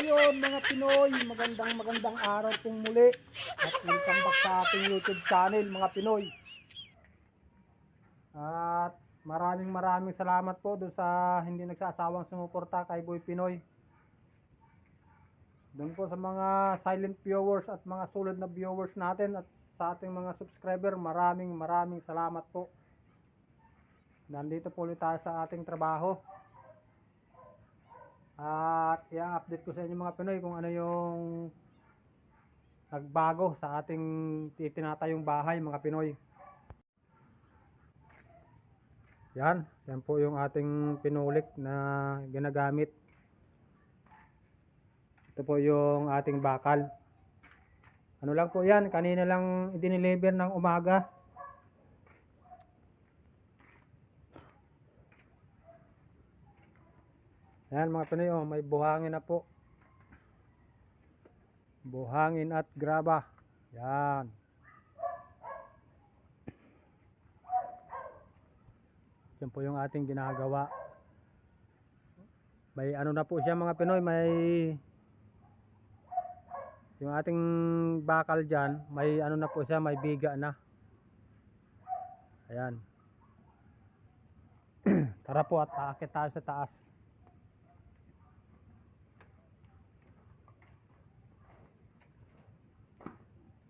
ayun mga Pinoy, magandang magandang araw pong muli at welcome back sa ating YouTube channel mga Pinoy. At maraming maraming salamat po doon sa hindi nagsasawang sumuporta kay Boy Pinoy. Doon po sa mga silent viewers at mga solid na viewers natin at sa ating mga subscriber, maraming maraming salamat po. Nandito po ulit tayo sa ating trabaho. At i-update ko sa inyo mga Pinoy kung ano yung nagbago sa ating titinatayong bahay mga Pinoy. Yan, yan po yung ating pinulik na ginagamit. Ito po yung ating bakal. Ano lang po yan, kanina lang i-deliver ng umaga. Yan mga Pinoy, oh, may buhangin na po. Buhangin at graba. Yan. Yan po yung ating ginagawa. May ano na po siya mga Pinoy, may yung ating bakal dyan, may ano na po siya, may biga na. Ayan. Tara po at aakit tayo sa taas.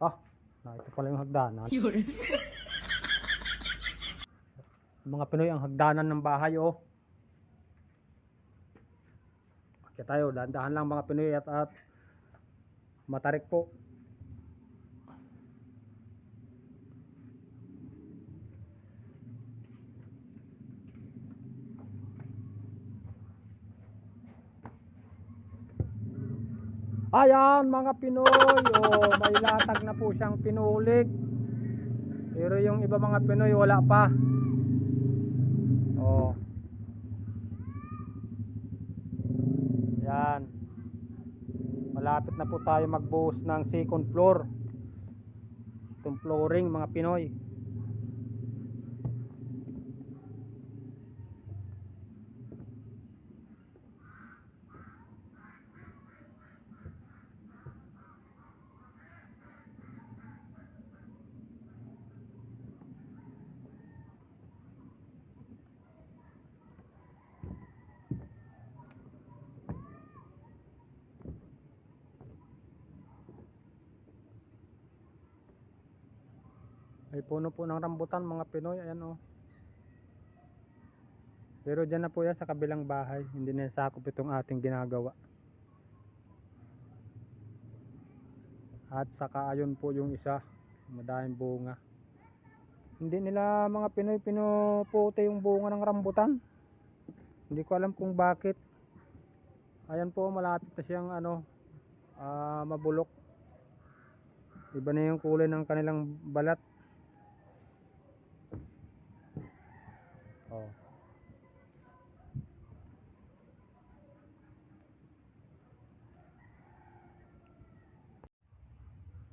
Ah, ito pala yung hagdanan. Mga Pinoy ang hagdanan ng bahay oh. Kaya tayo, dahan-dahan lang mga Pinoy at, at matarik po. Ayan mga Pinoy, oh, may latag na po siyang pinulik. Pero yung iba mga Pinoy wala pa. Oh. Yan. Malapit na po tayo magbuhos ng second floor. Itong flooring mga Pinoy. May puno po ng rambutan mga Pinoy. Ayan oh. Pero dyan na po yan sa kabilang bahay. Hindi na sakop itong ating ginagawa. At saka ayun po yung isa. Madaming bunga. Hindi nila mga Pinoy pinuputi yung bunga ng rambutan. Hindi ko alam kung bakit. Ayan po malapit na siyang ano ah, mabulok. Iba na yung kulay ng kanilang balat. Oh.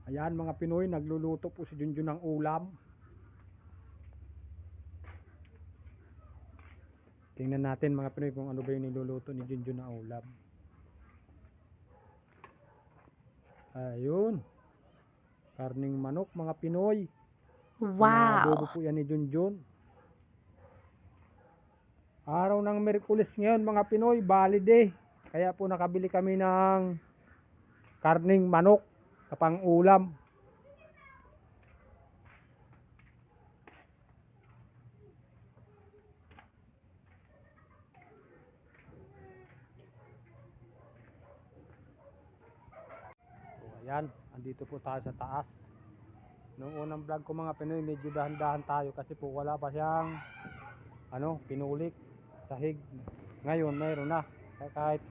Ayan mga Pinoy, nagluluto po si Junjun ng ulam. Tingnan natin mga Pinoy kung ano ba yung niluluto ni Junjun na ulam. Ayun. Karning manok mga Pinoy. Wow. Adobo po yan ni Junjun. Araw ng Merkulis ngayon mga Pinoy, valid Kaya po nakabili kami ng karning manok kapang ulam. So, ayan, andito po tayo sa taas. Noong unang vlog ko mga Pinoy, medyo dahan-dahan tayo kasi po wala pa siyang ano, pinulik, sahig. Ngayon, mayroon na. Kaya kahit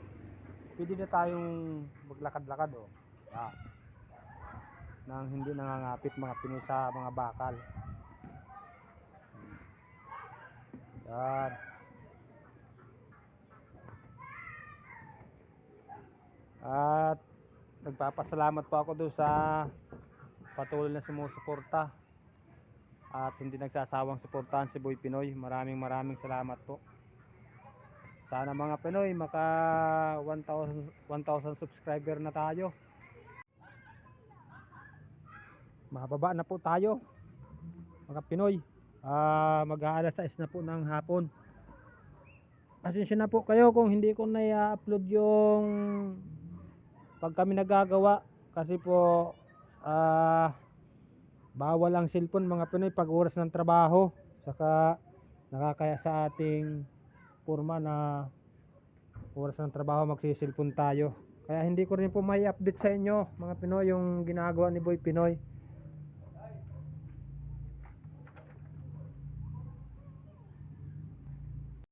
pwede na tayong maglakad-lakad oh. Yeah. Nang hindi nangangapit mga Pinoy sa mga bakal. Yan. At nagpapasalamat po ako doon sa patuloy na sumusuporta at hindi nagsasawang suportahan si Boy Pinoy. Maraming maraming salamat po. Sana mga Pinoy maka 1,000 1,000 subscriber na tayo. Mababa na po tayo. Mga Pinoy. Ah, mag-aalas 6 na po ng hapon. Pasensya na po kayo kung hindi ko na i-upload yung pag kami nagagawa kasi po ah bawal ang cellphone mga Pinoy pag oras ng trabaho saka nakakaya sa ating forma na oras ng trabaho magsisilpon tayo. Kaya hindi ko rin po may update sa inyo mga Pinoy yung ginagawa ni Boy Pinoy